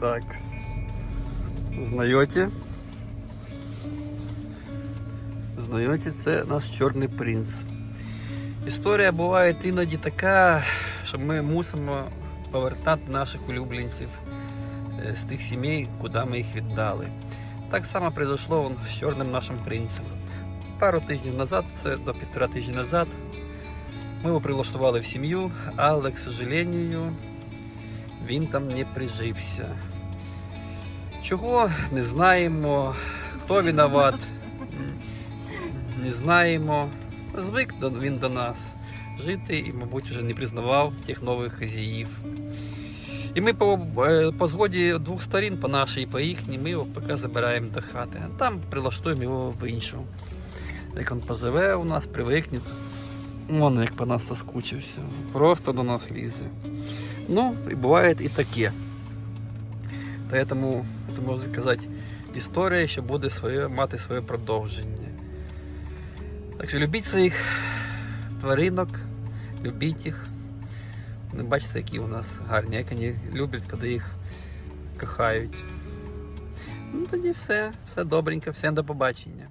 Так. Узнаєте? Узнаєте, це наш чорний принц. Історія буває іноді така, що ми мусимо повертати наших улюбленців е, з тих сімей, куди ми їх віддали. Так само произошло з чорним нашим принцем. Пару тижнів назад, це до півтора тижні назад, ми його прилаштували в сім'ю, але, к сожалению, він там не прижився. Чого не знаємо, хто виноват, не знаємо. Звик він до нас жити і, мабуть, вже не признавав тих нових хазяїв. І ми по, е, по згоді двох сторін, по нашій і по їхній, ми його поки забираємо до хати. Там прилаштуємо його в іншу. Як він поживе у нас, привикне. Вон як по нас соскучився. Просто до нас лізе. Ну, і буває і таке. Тому, можна сказати, історія, що буде своє, мати своє продовження. Так що любіть своїх тваринок, любіть їх. Не бачите, які у нас гарні, як вони люблять, коли їх кохають. Ну тоді все, все добренько, всім до побачення.